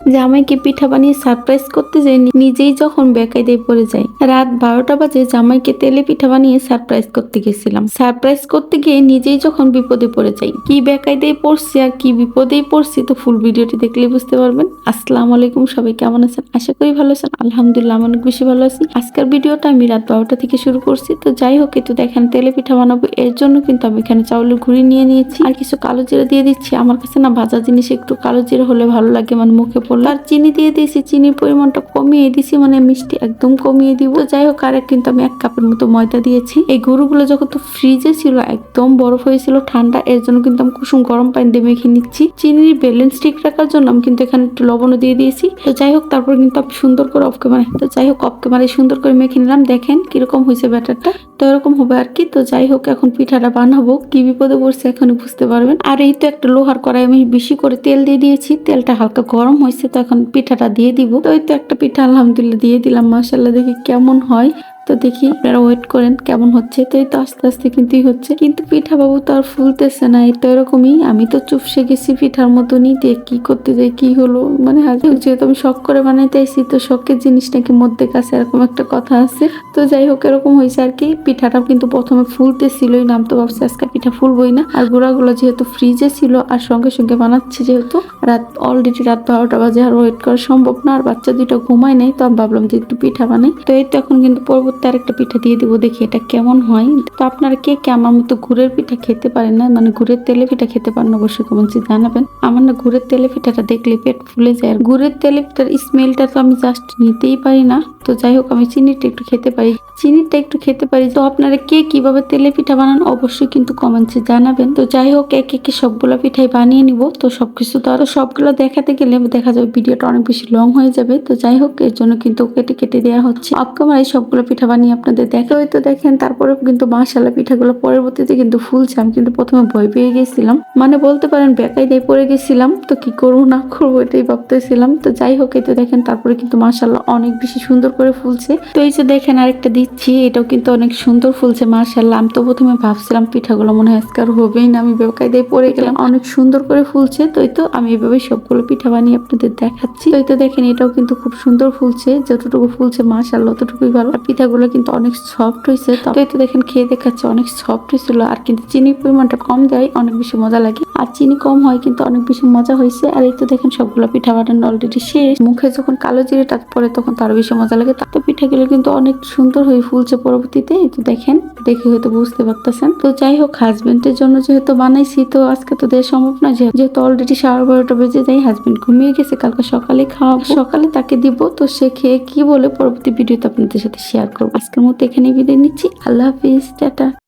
জামাইকে পিঠা বানিয়ে সারপ্রাইজ করতে যাই নিজেই যখন বেকায়দায় পড়ে যায় রাত বারোটা বাজে জামাইকে তেলে পিঠা বানিয়ে সারপ্রাইজ করতে গেছিলাম। সারপ্রাইজ করতে গিয়ে নিজেই যখন বিপদে পড়ে যাই, কি বেকায়দায় পড়ছি আর কি বিপদেই পড়ছি তো ফুল ভিডিওটি দেখলেই বুঝতে পারবেন। আসসালামু আলাইকুম, সবাই কেমন আছেন? আশা করি ভালো আছেন। আলহামদুলিল্লাহ, আমি অনেক বেশি ভালো আছি। আজকের ভিডিওটা আমি রাত বারোটা থেকে শুরু করছি। তো যাই হোক, একটু দেখেন, তেলে পিঠা বানাবো, এর জন্য কিন্তু আমি এখানে চাউলের গুঁড়ি নিয়ে নিয়েছি। আর কিছু কালো জিরা দিয়ে দিচ্ছি। আমার কাছে না ভাজা জিনিস একটু কালো জিরা হলে ভালো লাগে মানে মুখে পড়ল। আর চিনি দিয়ে দিয়েছি, চিনির পরিমাণটা কমিয়ে দিয়েছি মানে মিষ্টি একদম কমিয়ে দিব। যাই হোক আর কিন্তু আমি এক কাপের মতো ময়দা দিয়েছি। এই গরুগুলো যখন তো ফ্রিজে ছিল, একদম বরফ হয়েছিল ঠান্ডা, এর জন্য কিন্তু আমি কুসুম গরম পানি দিয়ে মেখে নিচ্ছি। চিনির ব্যালেন্স ঠিক রাখার জন্য আমি কিন্তু এখানে একটু লবণও দিয়ে দিয়েছি। তো যাই হোক, তারপর কিন্তু আমি সুন্দর করে অফ ক্যামেরা তো যাই হোক অফ ক্যামেরায় সুন্দর করে মেখে নিলাম। দেখেন কীরকম হয়েছে ব্যাটারটা। তো এরকম হবে আর কি। তো যাই হোক, এখন পিঠাটা বানাবো। কি বিপদে পড়ছে এখন বুঝতে পারবেন। আর এই তো একটা লোহার কড়াই আমি বেশি করে তেল দিয়ে দিয়েছি। তেলটা হালকা গরম হয়েছে। তো এখন পিঠাটা দিয়ে দিব। তো তো একটা পিঠা আলহামদুলিল্লাহ দিয়ে দিলাম মাসাল্লাহ দেখি কেমন হয়। তো দেখি আপনারা ওয়েট করেন কেমন হচ্ছে। তো এই তো আস্তে আস্তে কিন্তুই হচ্ছে। কিন্তু পিঠা বাবু তো আর ফুলতেছে না, এই তো এরকমই। আমি তো চুপসে গেছি পিঠার মতনই, দিয়ে কি করতে যাই, কি হলো? মানে যেহেতু আমি শখ করে বানাইতে আইসি তো শখের জিনিস নাকি মধ্যে কাছে এরকম একটা কথা আছে। তো যাই হোক, এরকম হয়েছে আর কি। পিঠাটা কিন্তু প্রথমে ফুলতেছিলই নাম তো ভাবছি আজকে পিঠা ফুলবই না। আর গুঁড়াগুলো যেহেতু ফ্রিজে ছিল, আর সঙ্গে সঙ্গে বানাচ্ছে যেহেতু। রাত অলরেডি রাত বারোটা বাজে আর ওয়েট করা সম্ভব না, আর বাচ্চা দুটো ঘুমায় নেই, তো আমি ভাবলাম যে একটু পিঠা বানাই। তো এই তো এখন কিন্তু পরবর্তী আরেকটা পিঠা দিয়ে দিব, দেখি এটা কেমন হয়। তো আপনারা কে কে আমার মতো গুড়ের পিঠা খেতে পারেন না মানে গুড়ের তেলে পিঠা খেতে পারেন অবশ্যই কমেন্টে জানাবেন। আমার না গুড়ের তেলে পিঠাটা দেখলে পেট ফুলে যায়, আর গুড়ের তেলে পিঠার স্মেলটা তো আমি জাস্ট নিতেই পারি না। তো যাই হোক, আমি চিনিটা একটু খেতে পারি। চিনিটা একটু খেতে পারি, তো আপনারা কে কীভাবে তেলে পিঠা বানান অবশ্যই কিন্তু কমেন্টসে জানাবেন। তো যাই হোক, এক একে সবগুলো পিঠাই বানিয়ে নিব, তো সবকিছু তো আরও সবগুলো দেখাতে গেলে দেখা যাবে ভিডিওটা অনেক বেশি লং হয়ে যাবে। তো যাই হোক, এর জন্য কিন্তু কেটে কেটে দেওয়া হচ্ছে। এই সবগুলো পিঠা বানিয়ে আপনাদের দেখা হয়তো দেখেন, তারপরে কিন্তু মাসালা পিঠাগুলো পরবর্তীতে কিন্তু ফুলছে। আমি কিন্তু প্রথমে ভয় পেয়ে গেছিলাম। মানে বলতে পারেন বেকাই দিয়ে পড়ে গেছিলাম। তো কি করব, না করব এটাই ভাবতেছিলাম। তো যাই হোক, এই তো দেখেন, তারপরে কিন্তু মাসাল্লাহ অনেক বেশি সুন্দর করে ফুলছে। তো এই যে দেখেন, আরেকটা দিচ্ছি। এটাও কিন্তু অনেক সুন্দর ফুলছে মাসাল্লাহ আমি তো প্রথমে ভাবছিলাম পিঠাগুলো মনে হয় আজকে আর হবেই না। আমি বেকাই দিয়ে পড়ে গেলাম। অনেক সুন্দর করে ফুলছে। তো এই তো আমি এভাবে সবগুলো পিঠা বানিয়ে আপনাদের দেখাচ্ছি তো তো দেখেন এটাও কিন্তু খুব সুন্দর ফুলছে, যতটুকু ফুলছে মাসাল্লাহ ততটুকুই ভালো। আর পিঠাগুলো কিন্তু অনেক সফট হয়েছে, তো তো দেখেন খেয়ে দেখাচ্ছে অনেক সফট হয়েছিল, আর কিন্তু চিনির পরিমাণটা কম দেয়, অনেক বেশি মজা লাগে। আর চিনি কম হয় কিন্তু অনেক বেশি মজা হয়েছে, আর এই তো দেখেন সবগুলো পিঠা বানানো অলরেডি শেষ। মুখে যখন কালো জিরেটা পরে তখন তার বেশি মজা লাগে তো পিঠাগুলো কিন্তু অনেক সুন্দর হয়ে ফুলছে পরবর্তীতে, এই তো দেখেন, দেখে হয়তো বুঝতে পারতেছেন। তো যাই হোক হাজবেন্ডের জন্য যেহেতু বানাইছি, তো আজকে তো দেওয়া সম্ভব না, যেহেতু অলরেডি সাড়ে বারোটা বেজে যাই হাজবেন্ড ঘুমিয়ে গেছে, কালকে সকালে খাওয়াবো। সকালে তাকে দিব, তো সে খেয়ে কি বলে পরবর্তী ভিডিওতে আপনাদের সাথে শেয়ার করব। আজকের মতো এখানে বিদায় নিচ্ছি। আল্লাহ হাফিজ, টাটা।